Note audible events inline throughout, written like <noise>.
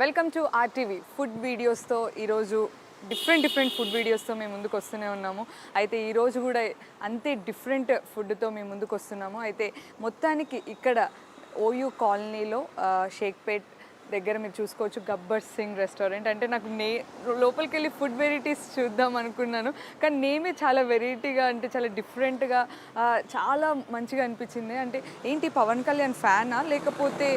Welcome to RTV food వీడియోస్తో ఈరోజు different different food వీడియోస్తో మేము ముందుకు వస్తూనే ఉన్నాము. అయితే ఈరోజు కూడా అంతే డిఫరెంట్ ఫుడ్తో మేము ముందుకు వస్తున్నాము. అయితే మొత్తానికి ఇక్కడ ఓయూ కాలనీలో షేక్పేట్ దగ్గర మీరు చూసుకోవచ్చు గబ్బర్ సింగ్ రెస్టారెంట్. అంటే నాకు నే లోపలికి వెళ్ళి ఫుడ్ వెరైటీస్ చూద్దాం అనుకున్నాను. కానీ నేమే చాలా వెరైటీగా అంటే చాలా డిఫరెంట్గా చాలా మంచిగా అనిపించింది. అంటే ఏంటి పవన్ కళ్యాణ్ ఫ్యానా? లేకపోతే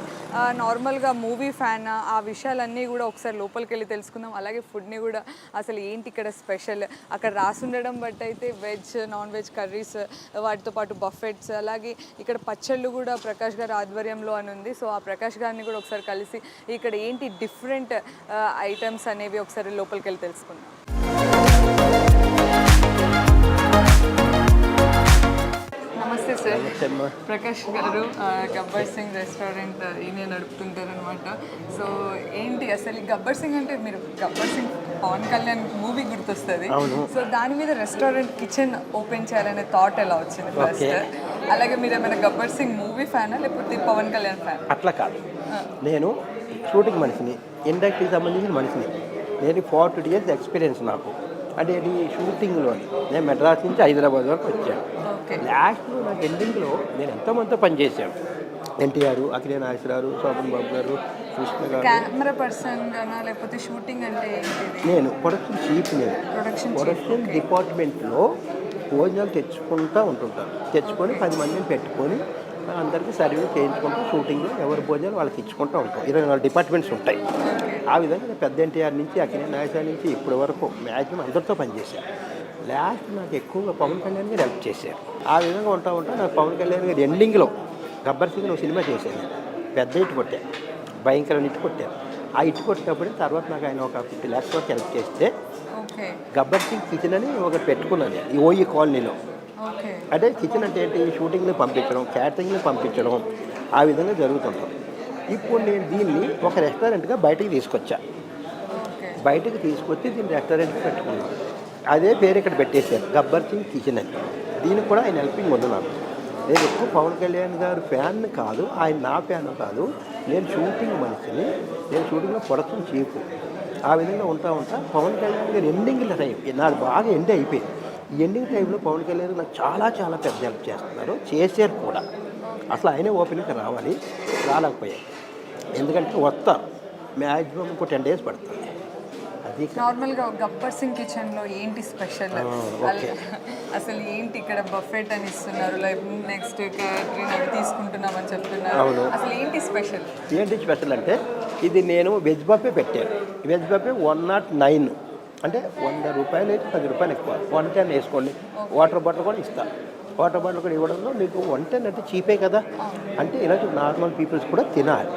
నార్మల్గా మూవీ ఫ్యానా? ఆ విషయాలన్నీ కూడా ఒకసారి లోపలికి వెళ్ళి తెలుసుకుందాం. అలాగే ఫుడ్ని కూడా అసలు ఏంటి ఇక్కడ స్పెషల్? అక్కడ రాసి ఉండడం బట్టి అయితే వెజ్ నాన్ వెజ్ కర్రీస్ వాటితో పాటు బఫెట్స్ అలాగే ఇక్కడ పచ్చళ్ళు కూడా ప్రకాష్ గారి ఆధ్వర్యంలో అని ఉంది. సో ఆ ప్రకాష్ గారిని కూడా ఒకసారి కలిసి ఇక్కడ ఏంటి డిఫరెంట్ ఐటమ్స్ అనేవి ఒకసారి లోపలికి వెళ్ళి తెలుసుకుందాం. నమస్తే సార్. ప్రకాష్ గారు గబ్బర్ సింగ్ రెస్టారెంట్ ఈయన నడుపుతుంటారనమాట. సో ఏంటి అసలు ఈ గబ్బర్ సింగ్ అంటే మీరు గబ్బర్ సింగ్ పవన్ కళ్యాణ్ మూవీ గుర్తొస్తుంది. సో దాని మీద రెస్టారెంట్ కిచెన్ ఓపెన్ చేయాలనే థాట్ ఎలా వచ్చింది ఫస్ట్? అలాగే మీరు ఏమైనా గబ్బర్ సింగ్ మూవీ ఫ్యానా లేకపోతే పవన్ కళ్యాణ్ ఫ్యాన్? అట్లా కాదు. నేను షూటింగ్ మనిషిని ఇండస్ట్రీకి సంబంధించిన మనిషిని. నేను ఫార్టీ ఇయర్స్ ఎక్స్పీరియన్స్ నాకు. అంటే ఇది షూటింగ్లో నేను మెడ్రాస్ నుంచి హైదరాబాద్ వరకు వచ్చాను. లాస్ట్లో నాకు ఎండింగ్లో నేను ఎంతోమందితో పనిచేశాను. ఎన్టీఆర్ అఖిలే నాగేశ్వరరావు శోభన్ బాబు గారు కృష్ణ గారు. కెమెరా పర్సన్ లేకపోతే షూటింగ్ అంటే నేను ప్రొడక్షన్ చీఫ్ నేను. ప్రొడక్షన్ డిపార్ట్మెంట్లో భోజనాలు తెచ్చుకుంటూ ఉంటుంటారు తెచ్చుకొని పది మందిని పెట్టుకొని అందరికీ సర్వీస్ చేయించుకుంటూ షూటింగ్లో ఎవరి భోజనాలు వాళ్ళకి ఇచ్చుకుంటూ ఉంటాం. ఇరవై నాలుగు డిపార్ట్మెంట్స్ ఉంటాయి. ఆ విధంగా పెద్ద ఎన్టీఆర్ నుంచి అఖిల నాగేశ్వర నుంచి ఇప్పటి వరకు మ్యాక్సిమం అందరితో పనిచేశాను లాస్ట్ నాకు ఎక్కువగా పవన్ కళ్యాణ్ గారు హెల్ప్ చేశారు. ఆ విధంగా ఉంటా ఉంటా నాకు పవన్ కళ్యాణ్ గారు ఎండింగ్లో గబ్బర్ సింగ్ ఒక సినిమా చేశాను పెద్ద ఇటు కొట్టాను భయంకరమైన ఇటు కొట్టాను ఆ ఇటు కొట్టినప్పుడు తర్వాత నాకు ఆయన ఒక ఫిఫ్టీ ల్యాక్స్ వరకు హెల్ప్ చేస్తే గబ్బర్ సింగ్ కిచెన్ అని ఒకటి పెట్టుకున్నాను ఈ ఓయి కాలనీలో. అంటే కిచెన్ అంటే ఏంటి? షూటింగ్ని పంపించడం క్యాటరింగ్ని పంపించడం ఆ విధంగా జరుగుతుంటాం. ఇప్పుడు నేను దీన్ని ఒక రెస్టారెంట్గా బయటికి తీసుకొచ్చా. ఓకే. బయటకు తీసుకొచ్చి దీన్ని రెస్టారెంట్కి పెట్టుకున్నాను అదే పేరు ఇక్కడ పెట్టేశారు గబ్బర్ సింగ్ కిచెన్ అని. దీనికి కూడా ఆయన హెల్పింగ్ ఉంది నాకు నేను ఎక్కువ పవన్ కళ్యాణ్ గారు ఫ్యాన్ కాదు ఆయన నా ఫ్యాన్ కాదు. నేను షూటింగ్ మనిషిని నేను షూటింగ్లో ప్రొడక్షన్ చీఫ్ ఆ విధంగా ఉంటా ఉంటా పవన్ కళ్యాణ్ గారు ఎండింగ్ టైం నాది బాగా ఎండ్ అయిపోయింది. ఎండింగ్ టైంలో పవన్ కళ్యాణ్ నాకు చాలా చాలా పెద్ద హెల్ప్ చేస్తున్నారు. చేశారు కూడా. అసలు ఆయనే ఓపెనింగ్కి రావాలి రాలేకపోయాయి ఎందుకంటే వస్తా మ్యాక్సిమం ఇంకో టెన్ డేస్ పడుతుంది. అది నార్మల్గా గబ్బర్ సింగ్ కిచెన్లో ఏంటి స్పెషల్. అసలు ఏంటి ఇక్కడ బఫెట్ అని ఇస్తున్నారు? లైక్ నెక్స్ట్ క్యాటరింగ్ అవి తీసుకుంటున్నామని చెప్తున్నారు. అసలు ఏంటి స్పెషల్? ఏంటి స్పెషల్ అంటే ఇది నేను వెజ్ బఫే పెట్టాను. Veg buffet one nought nine. అంటే వంద రూపాయలు అయితే పది రూపాయలు ఎక్కువ. వన్ టెన్ వేసుకోండి. వాటర్ బాటిల్ కూడా ఇస్తా. వాటర్ బాటిల్ కూడా ఇవ్వడంలో మీకు వన్ టెన్ అంటే చీపే కదా. అంటే ఇలా నార్మల్ పీపుల్స్ కూడా తినాలి.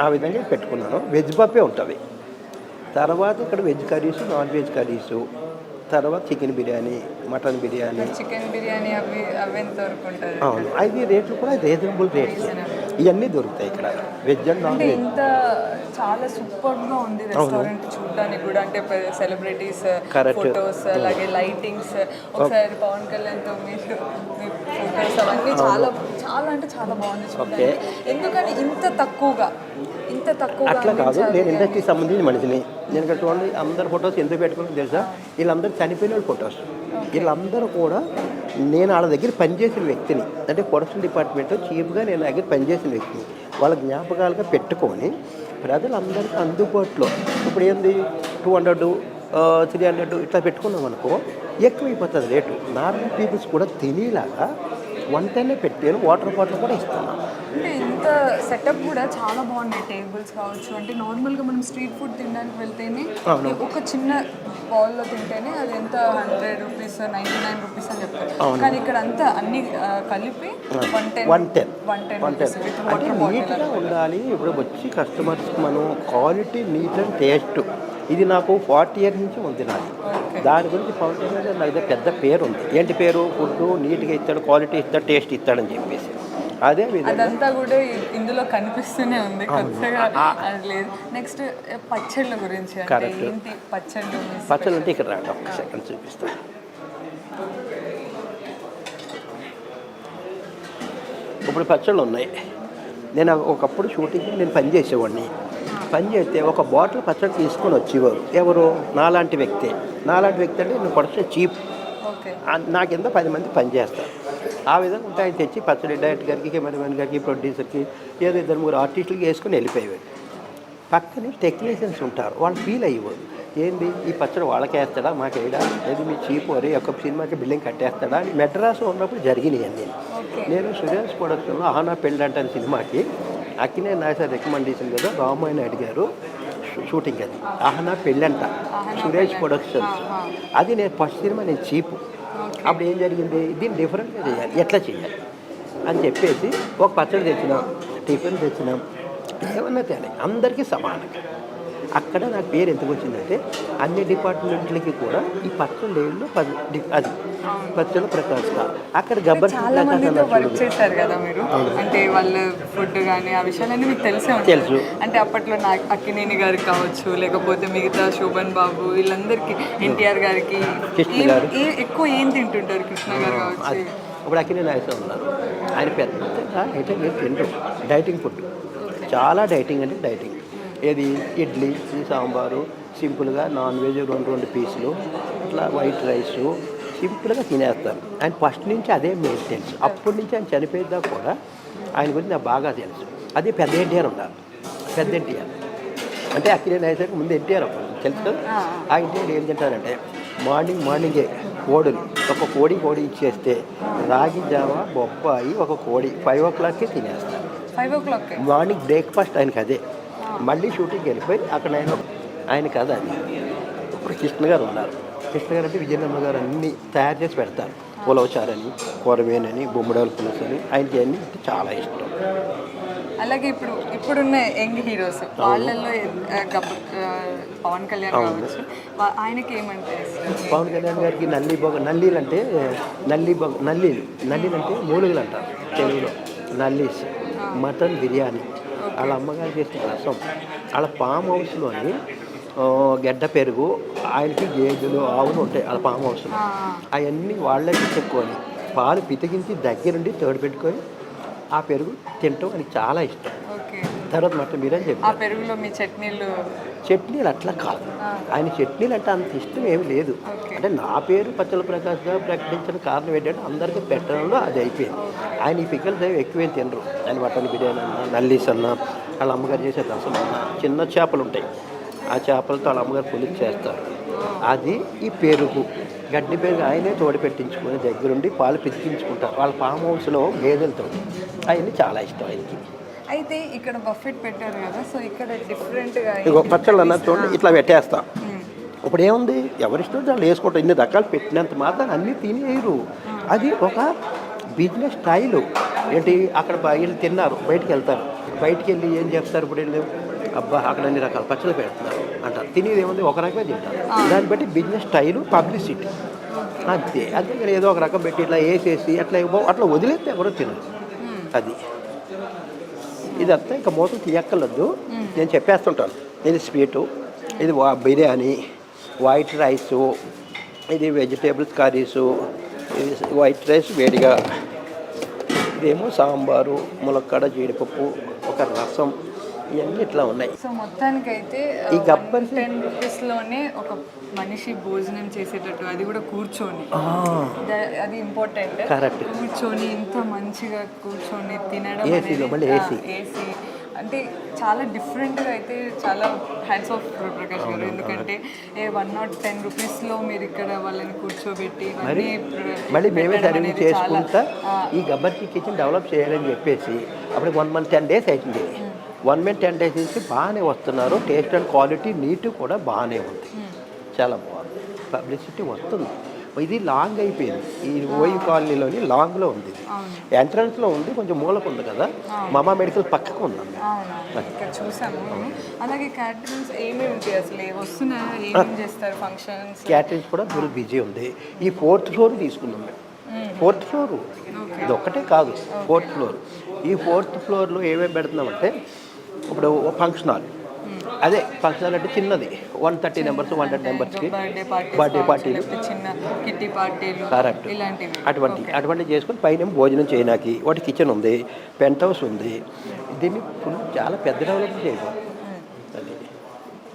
ఆ విధంగా పెట్టుకున్నాను. వెజ్ బఫే ఉంటుంది. తర్వాత ఇక్కడ veg curries non veg curries. తర్వాత chicken biryani mutton biryani. Chicken biryani అవి అవును. అవి రేట్లు కూడా రీజనబుల్ రేట్స్. ఇవన్నీ దొరుకుతాయి ఇక్కడ. Veg and non veg. చాలా సూపర్గా ఉంది రెస్టారెంట్ చూడడానికి కూడా. అంటే సెలబ్రిటీస్. ఫొటోస్ అలాగే లైటింగ్స్ ఒకసారి పవన్ కళ్యాణ్తో మీరు ఫొటోస్ అవన్నీ చాలా చాలా అంటే చాలా బాగుంది చూడడానికి. ఎందుకని ఇంత తక్కువగా? ఇంత తక్కువగా అట్లా కాదు. నేను ఇండస్ట్రీకి సంబంధించిన మనిషిని. నేను చూడండి అందరు ఫొటోస్ ఎందుకు పెట్టుకున్నాను తెలుసా? వీళ్ళందరూ చనిపోయిన వాళ్ళ ఫొటోస్ వీళ్ళందరూ కూడా నేను వాళ్ళ దగ్గర పనిచేసిన వ్యక్తిని. అంటే ప్రొడక్షన్ డిపార్ట్మెంట్ చీఫ్గా నేను దగ్గర పనిచేసిన వ్యక్తిని. వాళ్ళ జ్ఞాపకాలుగా పెట్టుకొని ప్రజలందరికీ అందుబాటులో. ఇప్పుడు ఏంది? టూ హండ్రెడ్ త్రీ హండ్రెడ్ ఇట్లా పెట్టుకున్నాం అనుకో ఎక్కువైపోతుంది రేటు. నార్మల్ పీపుల్స్ కూడా తినేలాగా వన్ టెన్నే పెట్టాను వాటర్ బాటిల్ కూడా ఇస్తున్నాను అంటే ఇంత సెటప్ కూడా చాలా బాగున్నాయి టేబుల్స్ కావచ్చు. అంటే నార్మల్గా మనం స్ట్రీట్ ఫుడ్ తినడానికి వెళ్తేనే ఒక చిన్న బౌల్లో తింటేనే అది ఎంత hundred rupees ninety nine rupees అని చెప్తారు. కానీ ఇక్కడ అంతా అన్ని కలిపి one ten one ten one ten one అంటే నీట్గా ఉండాలి. ఇప్పుడు వచ్చి కస్టమర్స్కి మనం క్వాలిటీ నీట్ అండ్ టేస్ట్ ఇది నాకు ఫార్టీ ఇయర్స్ నుంచి ఉంది నాది. దాని గురించి కళ్యాణ్ గారు నాకు పెద్ద పేరు ఉంది ఏంటి పేరు? ఫుడ్ నీట్గా ఇస్తాడు క్వాలిటీ ఇస్తాడు టేస్ట్ ఇస్తాడని చెప్పేసి. అదే అదంతా కూడా ఇందులో కనిపిస్తూనే ఉంది కొత్తగా. లేదు. నెక్స్ట్ పచ్చళ్ళ గురించి అంటే. ఏంటి పచ్చళ్ళు? పచ్చళ్ళు అంటే ఇక్కడ రండి ఒక సెకండ్ చూపిస్తాను ఇప్పుడు పచ్చళ్ళు ఉన్నాయి. నేను ఒకప్పుడు షూటింగ్కి నేను పని చేసేవాడిని పని చేస్తే ఒక బాటిల్ పచ్చడి తీసుకొని వచ్చేవారు. ఎవరు? నాలాంటి వ్యక్తే. నాలాంటి వ్యక్తి అంటే నేను కొడితే చీప్. ఓకే. నా కింద పది మంది పనిచేస్తారు. ఆ విధంగా ఉంటే ఆయన తెచ్చి పచ్చడి డైరెక్టర్ గారికి కెమెరామెన్ గారికి ప్రొడ్యూసర్కి ఏదో ఇద్దరు ముగ్గురు ఆర్టిస్టులకి వేసుకొని వెళ్ళిపోయేవారు. పక్కనే టెక్నీషియన్స్ ఉంటారు. వాళ్ళు ఫీల్ అయ్యేవారు. ఏంది? ఈ పచ్చడి వాళ్ళకి వేస్తాడా మాకు వేయడా ఏది మీ చీప్? వరే ఒక సినిమాకి బిల్డింగ్ కట్టేస్తాడా? అని మెడ్రాస్ ఉన్నప్పుడు జరిగినాయి అన్నీ. నేను సురేష్ ప్రొడక్షన్లో ఆహనా పెళ్ళి అంటే సినిమాకి. అక్కినే నాయసారి రికమెండేషన్ కదా రామాయణ అడిగారు. షూటింగ్ అది. ఆహనా పెళ్ళంట. సురేష్ పెళ్ళంట. ప్రొడక్షన్స్. అది నేను ఫస్ట్ సినిమా నేను చీపు. అప్పుడు ఏం జరిగింది? దీన్ని డిఫరెంట్గా చేయాలి. ఎట్లా చేయాలి? అని చెప్పేసి ఒక పచ్చడి తెచ్చినాం టిఫిన్ తెచ్చినాం ఏమన్నా తేలే అందరికీ సమానం అక్కడ నాకు పేరు ఎందుకు వచ్చిందంటే అన్ని డిపార్ట్మెంట్లకి కూడా ఈ పచ్చడి లేళ్ళు పది డి- అది పచ్చళ్ళ ప్రకాశ్ అక్కడ గబ్బర్ చాలా మందితో వర్క్. చేశారు కదా మీరు? అంటే వాళ్ళ ఫుడ్ కానీ ఆ విషయాలన్నీ మీకు తెలిసే తెలుసు. అంటే అప్పట్లో నా అక్కినేని గారికి కావచ్చు లేకపోతే మిగతా శోభన్ బాబు వీళ్ళందరికీ ఎన్టీఆర్ గారికి ఏం-. ఏ- ఎక్కువ ఏం తింటుంటారు కృష్ణ గారు కావచ్చు? ఇప్పుడు అక్కినే నాయసం ఉన్నారు. ఆయన పెద్దగా అయితే మీరు తింటారు డైటింగ్ ఫుడ్. చాలా డైటింగ్ అంటే డైటింగ్. ఏది? ఇడ్లీ సాంబారు సింపుల్గా నాన్ వెజ్ రెండు రెండు పీసులు. ఇట్లా వైట్ రైస్ సింపుల్గా తినేస్తారు. ఆయన ఫస్ట్ నుంచి అదే మెయింటెన్స్ అప్పటి నుంచి ఆయన చనిపోయేదా కూడా ఆయన గురించి నాకు బాగా తెలుసు. అదే పెద్ద ఎన్టీఆర్ ఉన్నారు. పెద్ద ఎన్టీఆర్. అంటే అక్కినే నాయసరికి ముందు ఎన్టీఆర్ అప్పుడు తెలుసు ఆ ఎన్టీఆర్ ఏం తింటారంటే మార్నింగ్ మార్నింగే కోడులు. ఒక కోడి కోడి ఇచ్చేస్తే రాగి జావ బొప్పాయి ఒక కోడి ఫైవ్ ఓ క్లాక్కి తినేస్తారు. Five o'clock morning breakfast ఆయనకి అదే. మళ్ళీ షూటింగ్కి వెళ్ళిపోయి అక్కడ ఆయన ఆయన కథ అది. ఇప్పుడు కృష్ణ గారు ఉన్నారు. కృష్ణ గారు అంటే విజయనమ్మ గారు అన్నీ తయారు చేసి పెడతారు. ఉలవచారని కొరమేనని బొమ్మడాల పులుసు అని ఆయనకి అన్నీ చాలా ఇష్టం. అలాగే ఇప్పుడు ఇప్పుడున్న యంగ్ హీరోస్ వాళ్ళల్లో పవన్ కళ్యాణ్ కావచ్చు ఆయనకి ఏమంటే? పవన్ కళ్యాణ్ గారికి నల్లి బొగ నల్లీలు అంటే నల్లి బొగ నల్లీలు నల్లీలు అంటే మూలుగులు అంటారు తెలుగులో. నల్లీస్ మటన్ బిర్యానీ. వాళ్ళ అమ్మగారు చేసిన రసం వాళ్ళ ఫామ్ హౌస్లోని గడ్డ పెరుగు ఆయనకి గేదెలు ఆవులు ఉంటాయి ఫామ్ హౌస్లో ఆ, అవన్నీ వాళ్ళే పితుక్కొని పాలు పితికించి దగ్గరుండి తోడు పెట్టుకొని ఆ పెరుగు తింటాం ఆయనకి చాలా ఇష్టం. తర్వాత మటన్ బిర్యానీ చెప్పి ఆ పెరుగులో మీ చట్నీలు? చట్నీలు అట్లా కాదు. ఆయన చట్నీలు అంటే అంత ఇష్టం ఏమి లేదు. అంటే నా పేరు పచ్చల ప్రకాష్గా ప్రకటించిన కారణం ఏంటంటే అందరికీ పెట్టడంలో అది అయిపోయింది. ఆయన ఈ పిక్కల్స్ ఏమి ఎక్కువేం తినరు. ఆయన మటన్ బిర్యానీ అన్న నల్లీస్ అన్న వాళ్ళ అమ్మగారు చేసే రసం అన్న చిన్న చేపలు ఉంటాయి. ఆ చేపలతో వాళ్ళ అమ్మగారు పులుసు చేస్తారు. అది ఈ పెరుగు గడ్డి పెరుగు ఆయనే తోడు పెట్టించుకొని దగ్గరుండి పాలు పితికించుకుంటారు. వాళ్ళ ఫామ్ హౌస్లో గేదెలతో. అవన్నీ చాలా ఇష్టం ఆయనకి. అయితే ఇక్కడ బఫెట్ పెట్టారు కదా సో ఇక్కడ డిఫరెంట్గా పచ్చళ్ళు అన్నది చూడండి ఇట్లా పెట్టేస్తాం. ఇప్పుడు ఏముంది? ఎవరిష్టం వాళ్ళు వేసుకుంటారు ఇన్ని రకాలు పెట్టినంత మాత్రం అన్నీ తినేయరు. అది ఒక బిజినెస్ స్టైలు. ఏంటి? అక్కడ వీళ్ళు తిన్నారు బయటికి వెళ్తారు. బయటికి వెళ్ళి ఏం చేస్తారు? ఇప్పుడు వీళ్ళు అబ్బా అక్కడ అన్ని రకాల పచ్చళ్ళు పెడుతున్నారు అంటారు తినేది ఏముంది? ఒక రకమే తింటారు. దాన్ని బట్టి బిజినెస్ స్టైలు పబ్లిసిటీ అంతే. అంతేగాని ఏదో ఒక రకం పెట్టి ఇట్లా వేసేసి అట్లా అట్లా వదిలేస్తే ఎవరో తినరు. అది. ఇదంతా ఇంకా మోసం తీయక్కర్లేదు. నేను చెప్పేస్తుంటాను. ఇది స్వీటు ఇది వా- బిర్యానీ వైట్ రైసు ఇది వెజిటేబుల్స్ కర్రీసు ఇది వైట్ రైస్ వేడిగా ఇదేమో సాంబారు ములక్కడ జీడిపప్పు ఒక రసం. ఇవన్నీ ఇట్లా ఉన్నాయి. సో మొత్తానికైతే ఈ గబ్బర్ టెన్ రూపీస్లోనే ఒక మనిషి భోజనం చేసేటట్టు అది కూడా కూర్చొని. అది ఇంపార్టెంట్ కరెక్ట్ కూర్చొని ఇంత మంచిగా కూర్చొని తినడం మళ్ళీ AC. ఏసీ అంటే చాలా డిఫరెంట్గా అయితే చాలా హ్యాండ్స్ ఆఫ్ ప్రకాష్ గారు. ఎందుకంటే ఏ వన్ నాట్ టెన్ రూపీస్లో మీరు ఇక్కడ వాళ్ళని కూర్చోబెట్టి మళ్ళీ మేమే సర్వీస్ చేసుకుంటా ఈ గబ్బర్కి కిచెన్ డెవలప్ చేయాలని చెప్పేసి అప్పుడు వన్ మంత్ టెన్ డేస్ అవుతుంది వన్ మంత్ టెన్ డేస్ నుంచి బాగానే వస్తున్నారు. టేస్ట్ అండ్ క్వాలిటీ నీట్ కూడా బాగానే ఉంది. చాలా బాగుంది. పబ్లిసిటీ వస్తుంది. ఇది లాంగ్ అయిపోయింది. ఈ ఓయి కాలనీలోని లాంగ్లో ఉంది ఇది. ఎంట్రన్స్లో ఉంది కొంచెం మూలకు ఉంది కదా. మామా మెడికల్ పక్కకు ఉందాం చూసాము. అలాగే క్యాటరింగ్స్ ఏమేమి ఉంటాయి అసలు? ఏ- వస్తున్నాయా? ఏమేమి చేస్తారు ఫంక్షన్స్ క్యాటరింగ్స్ కూడా ఫుల్ బిజీ ఉంది. ఈ ఫోర్త్ ఫ్లోర్ తీసుకున్నాం మేము. ఫోర్త్ ఫ్లోర్ ఇది ఒక్కటే కాదు. ఫోర్త్ ఫ్లోర్ ఈ ఫోర్త్ ఫ్లోర్లో ఏమేమి పెడుతున్నామంటే ఇప్పుడు ఫంక్షన్ హాల్ అదే ఫంక్షన్ హాల్ అంటే చిన్నది. One thirty numbers one hundred నెంబర్స్కి బర్త్డే పార్టీ బర్త్డే పార్టీలు కరెక్ట్ అటువంటి అటువంటి చేసుకొని పైన భోజనం చేయడానికి వాటి కిచెన్ ఉంది పెంట్ హౌస్ ఉంది. దీన్ని ఫుల్ చాలా పెద్ద డెవలప్ చేయబోతుంది అది.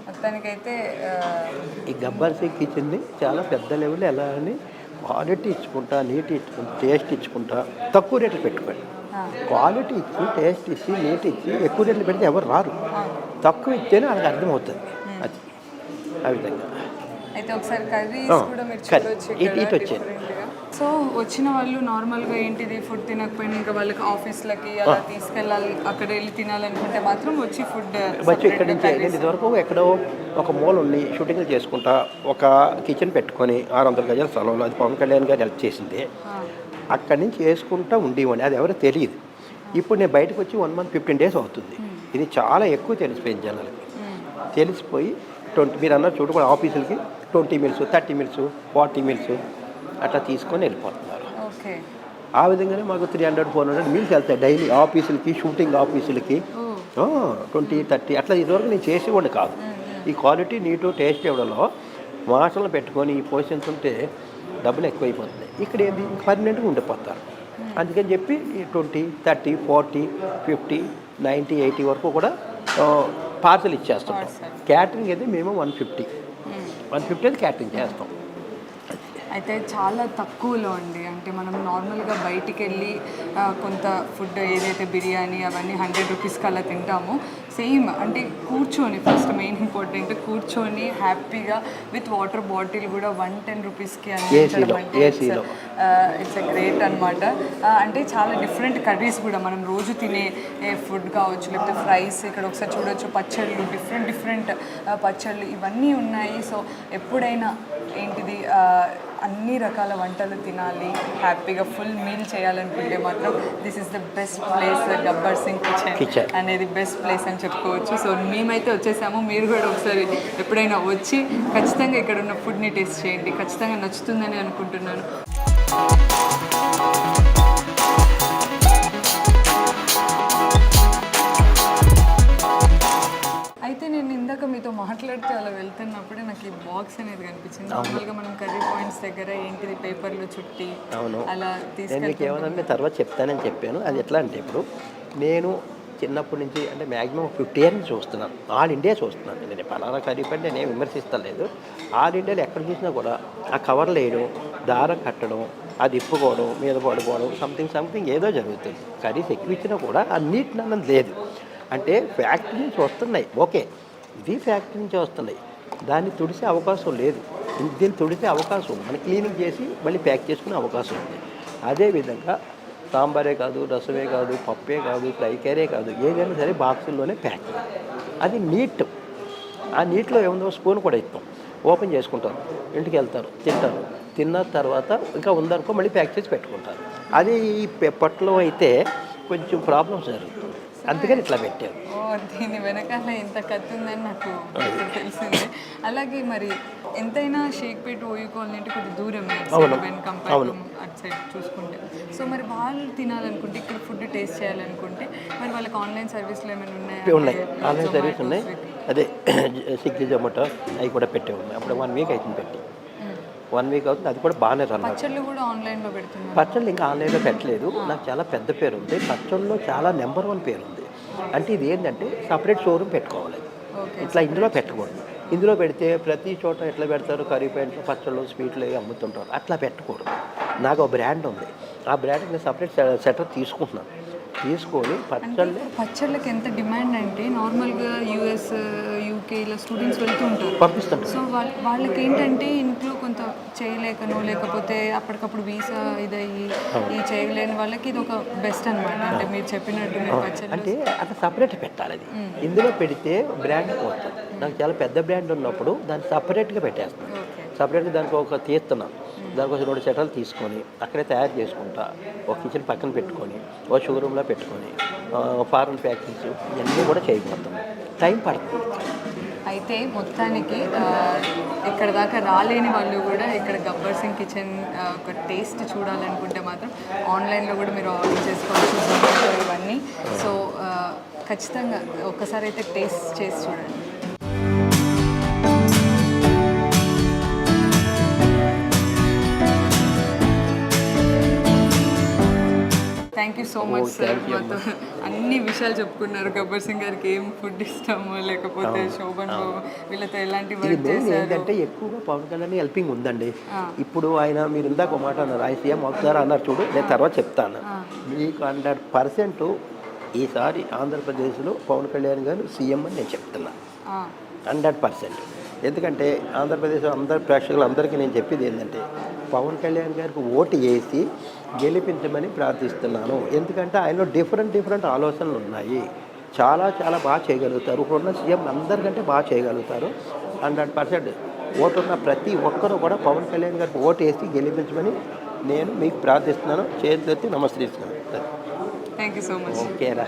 మొత్తానికైతే ఈ గబ్బర్ సింగ్ కిచెన్ని చాలా పెద్ద లెవెల్ ఎలా అని క్వాలిటీ ఇచ్చుకుంటా నీట్ ఇచ్చుకుంటా టేస్ట్ ఇచ్చుకుంటా తక్కువ రేట్లు పెట్టుకోండి. క్వాలిటీ ఇచ్చి టేస్ట్ ఇచ్చి నీట్ ఇచ్చి ఎక్కువ రేట్లు పెడితే ఎవరు రారు. తక్కువ ఇచ్చేనే వాళ్ళకి అర్థమవుతుంది. అది. ఆ విధంగా. అయితే ఒకసారి కర్రీస్ కూడా మీరు. చూడొచ్చు ఇక్కడ. సో వచ్చిన వాళ్ళు నార్మల్గా ఏంటిది ఫుడ్ తినకపోయినా ఇంకా వాళ్ళకి ఆఫీస్లకి అలా తీసుకెళ్ళాలి అక్కడ వెళ్ళి తినాలనుకుంటే మాత్రం వచ్చి ఫుడ్ వచ్చి ఇక్కడి నుంచి నేను ఇదివరకు ఎక్కడో ఒక మూల ఉండి షూటింగ్లు చేసుకుంటా ఒక కిచెన్ పెట్టుకొని ఆరు వందల గజాల స్థలంలో అది పవన్ కళ్యాణ్ గారు హెల్ప్ చేసింది. అక్కడి నుంచి వేసుకుంటా ఉండేవాడిని. అది ఎవరో తెలియదు ఇప్పుడు నేను బయటకు వచ్చి వన్ మంత్ ఫిఫ్టీన్ డేస్ అవుతుంది. ఇది చాలా ఎక్కువ తెలిసిపోయింది జనాలకి. తెలిసిపోయి ట్వంటీ మీరు అన్నారు చూడు కూడా ఆఫీసులకి twenty meals thirty meals forty meals అట్లా తీసుకొని వెళ్ళిపోతున్నారు. ఆ విధంగానే మాకు three hundred four hundred meals వెళ్తాయి డైలీ ఆఫీసులకి షూటింగ్ ఆఫీసులకి. ట్వంటీ థర్టీ అట్లా ఇదివరకు నేను చేసేవాడిని కాదు. ఈ క్వాలిటీ నీటు టేస్ట్ ఇవ్వడంలో మాటలు పెట్టుకొని ఈ పోషన్స్ ఉంటే డబ్బులు ఎక్కువైపోతున్నాయి. ఇక్కడ ఏంది? పర్మనెంట్గా ఉండిపోతారు. అందుకని చెప్పి twenty thirty forty fifty ninety eighty వరకు కూడా పార్సల్ ఇచ్చేస్తుంటాం. క్యాటరింగ్ అయితే మేము వన్ ఫిఫ్టీ. వన్ ఫిఫ్టీ అయితే క్యాటరింగ్ చేస్తాం. అయితే చాలా తక్కువలో అండి. అంటే మనం నార్మల్గా బయటికి వెళ్ళి కొంత ఫుడ్ ఏదైతే బిర్యానీ అవన్నీ హండ్రెడ్ రూపీస్కి అలా తింటామో. సేమ్ అంటే కూర్చొని ఫస్ట్ మెయిన్ ఇంపార్టెంట్ కూర్చొని హ్యాపీగా విత్ వాటర్ బాటిల్ కూడా వన్ టెన్ రూపీస్కి అందించడం అంటే. ఇట్స్ గ్రేట్ అనమాట అంటే చాలా డిఫరెంట్ కర్రీస్ కూడా మనం రోజు తినే ఫుడ్ కావచ్చు లేకపోతే ఫ్రైస్ ఇక్కడ ఒకసారి చూడొచ్చు పచ్చళ్ళు డిఫరెంట్ డిఫరెంట్ పచ్చళ్ళు ఇవన్నీ ఉన్నాయి. సో ఎప్పుడైనా ఏంటిది? అన్ని రకాల వంటలు తినాలి హ్యాపీగా ఫుల్ మీల్ చేయాలనుకుంటే మాత్రం this is the best place Gabbar Singh kitchen. అనేది బెస్ట్ ప్లేస్ అని చెప్పుకోవచ్చు. సో మేమైతే వచ్చేసాము మీరు కూడా ఒకసారి ఎప్పుడైనా వచ్చి ఖచ్చితంగా ఇక్కడ ఉన్న ఫుడ్ని టేస్ట్ చేయండి. ఖచ్చితంగా నచ్చుతుందని అనుకుంటున్నాను. అయితే నేను ఇందాక మీతో మాట్లాడితే అలా వెళ్తున్నప్పుడే నాకు ఈ బాక్స్ అనేది కనిపించింది. నార్మల్గా మనం కర్రీ పాయింట్స్ దగ్గర ఏంటిది పేపర్లు చుట్టి అవును. అలా నేను మీకు ఏమన్నా తర్వాత చెప్తానని చెప్పాను. అది ఎట్లా అంటే ఇప్పుడు నేను చిన్నప్పటి నుంచి అంటే మ్యాక్సిమం ఫిఫ్టీ ఇయర్స్ చూస్తున్నాను. ఆల్ ఇండియా చూస్తున్నాను. నేను పలానా కరీపని నేను ఏం విమర్శిస్తలేదు. ఆల్ ఇండియాలో ఎక్కడ చూసినా కూడా ఆ కవర్లు వేయడం దారం కట్టడం అది ఇప్పుకోవడం మీద పడుకోవడం సంథింగ్ సంథింగ్ ఏదో జరుగుతుంది. కర్రీస్ ఎక్కువ ఇచ్చినా కూడా ఆ నీట్ అన్నది లేదు. అంటే ఫ్యాక్టరీ నుంచి వస్తున్నాయి. ఓకే. ఇది ఫ్యాక్టరీ నుంచి వస్తున్నాయి. దాన్ని తుడిసే అవకాశం లేదు. దీన్ని తుడిసే అవకాశం మనం క్లీనింగ్ చేసి మళ్ళీ ప్యాక్ చేసుకునే అవకాశం ఉంది. అదేవిధంగా సాంబారే కాదు రసమే కాదు పప్పే కాదు ఫ్రై కర్రీ కాదు ఏదైనా సరే బాక్సుల్లోనే ప్యాక్ అది నీట్. ఆ నీటిలో ఏముందో స్పూన్ కూడా ఇస్తాం. ఓపెన్ చేసుకుంటారు. ఇంటికి వెళ్తారు తింటారు. తిన్న తర్వాత ఇంకా ఉందనుకో మళ్ళీ ప్యాక్ చేసి పెట్టుకుంటారు. అది ఈ పెప్పట్లో అయితే కొంచెం ప్రాబ్లమ్స్ జరుగుతుంది. అందుకని ఇట్లా పెట్టారు. ఓ దీని వెనకాల ఇంత కత్తి ఉందని నాకు <laughs> తెలిసింది. అలాగే మరి ఎంతైనా షేక్పేట ఓయూ కాలనీ అంటే కొద్ది దూరం కంపేర్ అటు సైడ్ చూసుకుంటే. సో మరి వాళ్ళు తినాలనుకుంటే ఇక్కడ ఫుడ్ టేస్ట్ చేయాలనుకుంటే మరి వాళ్ళకి ఆన్లైన్ సర్వీస్లు ఏమైనా ఉన్నాయా? ఉన్నాయి. ఆన్లైన్ సర్వీస్ ఉన్నాయి. అదే <coughs> స్విగ్గీ జొమాటో అవి కూడా పెట్టే ఉన్నాయి. అప్పుడు వన్ వీక్ అవుతుంది పెట్టి. వన్ వీక్ అవుతుంది. అది కూడా బాగానే రన్ పచ్చళ్ళు కూడా ఆన్లైన్లో పెడుతున్నారు. పచ్చళ్ళు ఇంకా ఆన్లైన్లో పెట్టలేదు. నాకు చాలా పెద్ద పేరు ఉంది. పచ్చళ్ళలో చాలా నెంబర్ వన్ పేరు ఉంది. అంటే ఇది ఏంటంటే సపరేట్ షోరూమ్ పెట్టుకోవాలి. ఇట్లా ఇందులో పెట్టకూడదు. ఇందులో పెడితే ప్రతి చోట ఎట్లా పెడతారు? కర్రీ పాయింట్లు పచ్చళ్ళు స్వీట్లు అమ్ముతుంటారు. అట్లా పెట్టకూడదు. నాకు ఒక బ్రాండ్ ఉంది. ఆ బ్రాండ్ నేను సపరేట్ సెటర్ తీసుకుంటున్నాను. తీసుకొని పచ్చళ్ళు పచ్చళ్ళకి ఎంత డిమాండ్ అంటే నార్మల్గా యూఎస్ యూకే ఇలా స్టూడెంట్స్ వెళ్తూ ఉంటారు. పంపిస్తుంటారు సో వాళ్ళ వాళ్ళకి ఏంటంటే ఇంట్లో కొంత చేయలేకనో లేకపోతే అప్పటికప్పుడు వీసా ఇదయ్యి ఈ చేయలేని వాళ్ళకి ఇది ఒక బెస్ట్ అన్నమాట. అంటే మీరు చెప్పినట్టు మీరు పచ్చళ్ళు అంటే అట్లా సపరేట్ పెట్టాలి అది. ఇందులో పెడితే బ్రాండ్ పోతుంది. నాకు చాలా పెద్ద బ్రాండ్ ఉన్నప్పుడు దాన్ని సపరేట్గా పెట్టేస్తాను. సపరేట్గా దానికి ఒక తీస్తున్నాం దానికోసం రెండు సెటలు తీసుకొని అక్కడే తయారు చేసుకుంటా. ఒక కిచెన్ పక్కన పెట్టుకొని ఒక షోరూంలో పెట్టుకొని ఫారెన్ ప్యాకింగ్స్ ఇవన్నీ కూడా చేయబోతాం టైం పడుతుంది. అయితే మొత్తానికి ఇక్కడ దాకా రాలేని వాళ్ళు కూడా ఇక్కడ గబ్బర్ సింగ్ కిచెన్ ఒక టేస్ట్ చూడాలనుకుంటే మాత్రం ఆన్లైన్లో కూడా మీరు ఆర్డర్ చేసుకోవచ్చు ఇవన్నీ. సో ఆ, ఖచ్చితంగా ఒక్కసారి అయితే టేస్ట్ చేసి చూడండి. Thank you so much sir మాతో అన్ని విషయాలు చెప్పుకున్నారు. గబ్బర్ సింగ్ గారికి ఏం ఫుడ్ ఇష్టమో లేకపోతే శోభన్ వీళ్ళతో ఎలాంటి వర్క్ ఏంటంటే ఎక్కువగా పవన్ కళ్యాణ్ హెల్పింగ్ ఉందండి. ఇప్పుడు ఆయన మీరు ఇందాక ఒక మాట అన్నారు ఆయన సీఎం అవుతారా? అన్నారు చూడు నేను తర్వాత చెప్తాను. మీకు హండ్రెడ్ పర్సెంట్ ఈసారి ఆంధ్రప్రదేశ్లో పవన్ కళ్యాణ్ గారు సీఎం అని నేను చెప్తున్నా. ఆ, హండ్రెడ్ పర్సెంట్ ఎందుకంటే ఆంధ్రప్రదేశ్ అందరి ప్రేక్షకులందరికీ నేను చెప్పేది ఏంటంటే పవన్ కళ్యాణ్ గారికి ఓటు వేసి గెలిపించమని ప్రార్థిస్తున్నాను. ఎందుకంటే ఆయనలో డిఫరెంట్ డిఫరెంట్ ఆలోచనలు ఉన్నాయి. చాలా చాలా బాగా చేయగలుగుతారు. ఇప్పుడున్న సీఎం అందరికంటే బాగా చేయగలుగుతారు. హండ్రెడ్ పర్సెంట్ ఓటున్న ప్రతి ఒక్కరూ కూడా పవన్ కళ్యాణ్ గారికి ఓటు వేసి గెలిపించమని నేను మీకు ప్రార్థిస్తున్నాను. చేతులెత్తి నమస్కరిస్తున్నాను. థ్యాంక్ యూ సో మచ్ ఓకేరా.